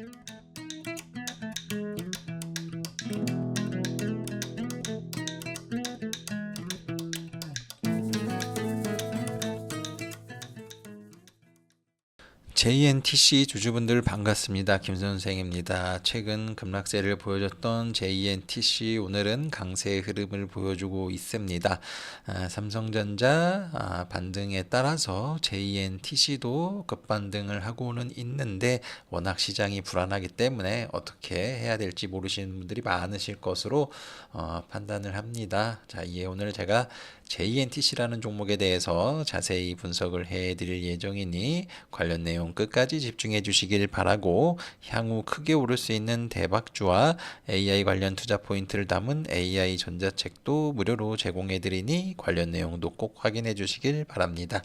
Thank you. JNTC 주주분들 반갑습니다. 김 선생입니다. 최근 급락세를 보여줬던 JNTC 오늘은 강세의 흐름을 보여주고 있습니다. 아, 삼성전자 아, 반등에 따라서 JNTC도 급반등을 하고는 있는데 워낙 시장이 불안하기 때문에 어떻게 해야 될지 모르시는 분들이 많으실 것으로 어, 판단을 합니다. 자, 이에 오늘 제가 JNTC라는 종목에 대해서 자세히 분석을 해 드릴 예정이니 관련 내용 끝까지 집중해 주시길 바라고 향후 크게 오를 수 있는 대박주와 AI 관련 투자 포인트를 담은 AI 전자책도 무료로 제공해 드리니 관련 내용도 꼭 확인해 주시길 바랍니다.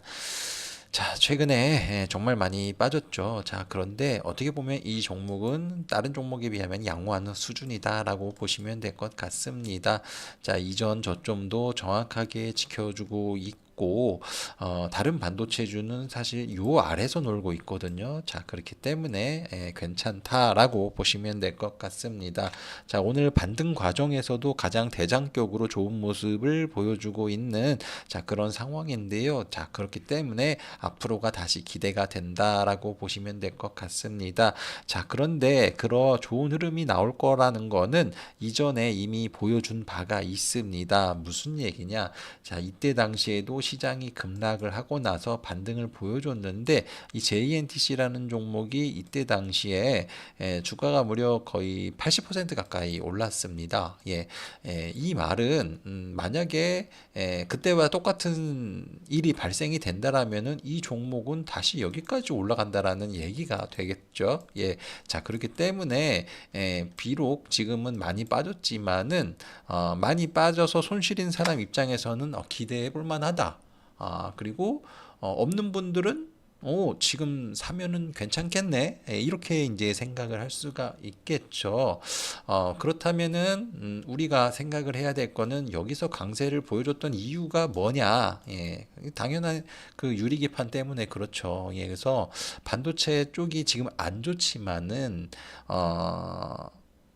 자, 최근에 예, 정말 많이 빠졌죠. 자, 그런데 어떻게 보면 이 종목은 다른 종목에 비하면 양호한 수준이다라고 보시면 될 것 같습니다. 자, 이전 저점도 정확하게 지켜주고 있고 어, 다른 반도체주는 사실 요 아래서 놀고 있거든요. 자, 그렇기 때문에 예, 괜찮다라고 보시면 될 것 같습니다. 자, 오늘 반등 과정에서도 가장 대장격으로 좋은 모습을 보여주고 있는 자, 그런 상황인데요. 자, 그렇기 때문에 앞으로가 다시 기대가 된다라고 보시면 될 것 같습니다. 자, 그런데 그러 좋은 흐름이 나올 거라는 거는 이전에 이미 보여준 바가 있습니다. 무슨 얘기냐? 자, 이때 당시에도 시장이 급락을 하고 나서 반등을 보여줬는데 이 JNTC라는 종목이 이때 당시에 에, 주가가 무려 거의 80% 가까이 올랐습니다. 예, 에, 이 말은 음, 만약에 에, 그때와 똑같은 일이 발생이 된다라면은 이 종목은 다시 여기까지 올라간다라는 얘기가 되겠죠. 예, 자 그렇기 때문에 에, 비록 지금은 많이 빠졌지만은 어, 많이 빠져서 손실인 사람 입장에서는 어, 기대해 볼 만하다. 아 그리고 어, 없는 분들은 오, 지금 사면은 괜찮겠네. 예, 이렇게 이제 생각을 할 수가 있겠죠. 어, 그렇다면은, 음, 우리가 생각을 해야 될 거는 여기서 강세를 보여줬던 이유가 뭐냐. 예, 당연한 그 유리기판 때문에 그렇죠. 예, 그래서 반도체 쪽이 지금 안 좋지만은, 어,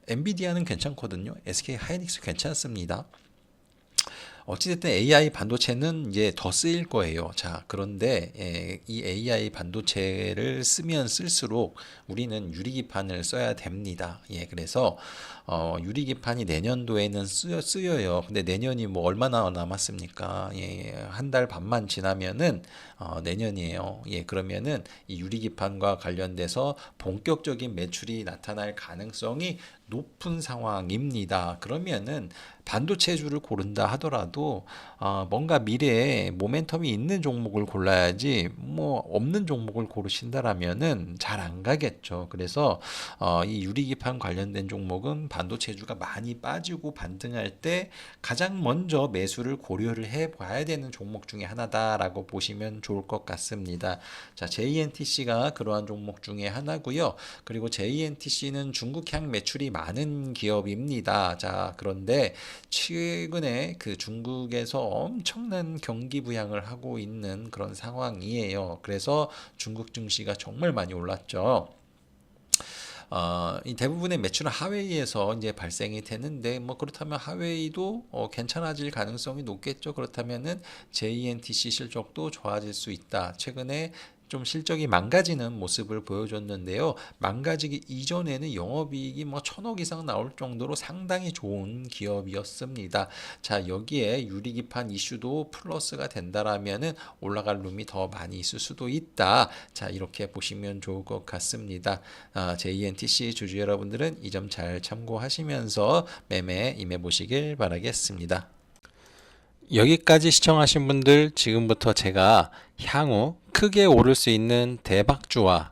엔비디아는 괜찮거든요. SK 하이닉스 괜찮습니다. 어찌됐든 AI 반도체는 이제 더 쓰일 거예요. 자, 그런데 예, 이 AI 반도체를 쓰면 쓸수록 우리는 유리기판을 써야 됩니다. 예, 그래서 어, 유리기판이 내년도에는 쓰여, 쓰여요. 근데 내년이 뭐 얼마나 남았습니까? 예, 한 달 반만 지나면은 어, 내년이에요. 예, 그러면은 이 유리기판과 관련돼서 본격적인 매출이 나타날 가능성이 높은 상황입니다. 그러면은 반도체주를 고른다 하더라도 어, 뭔가 미래에 모멘텀이 있는 종목을 골라야지 뭐 없는 종목을 고르신다라면은 잘 안 가겠죠. 그래서 어, 이 유리기판 관련된 종목은 반도체주가 많이 빠지고 반등할 때 가장 먼저 매수를 고려를 해 봐야 되는 종목 중에 하나다라고 보시면 좋을 것 같습니다. 자, JNTC가 그러한 종목 중에 하나고요. 그리고 JNTC는 중국향 매출이 많은 기업입니다. 자, 그런데 최근에 그 중국에서 엄청난 경기 부양을 하고 있는 그런 상황이에요. 그래서 중국 증시가 정말 많이 올랐죠. 어, 이 대부분의 매출은 하웨이에서 이제 발생이 되는데 뭐 그렇다면 하웨이도 어, 괜찮아질 가능성이 높겠죠. 그렇다면은 JNTC 실적도 좋아질 수 있다. 최근에 좀 실적이 망가지는 모습을 보여줬는데요. 망가지기 이전에는 영업이익이 뭐 천억 이상 나올 정도로 상당히 좋은 기업이었습니다. 자, 여기에 유리기판 이슈도 플러스가 된다라면은 올라갈 룸이 더 많이 있을 수도 있다. 자, 이렇게 보시면 좋을 것 같습니다. 아, JNTC 주주 여러분들은 이 점 잘 참고하시면서 매매 임해 보시길 바라겠습니다. 여기까지 시청하신 분들 지금부터 제가 향후 크게 오를 수 있는 대박주와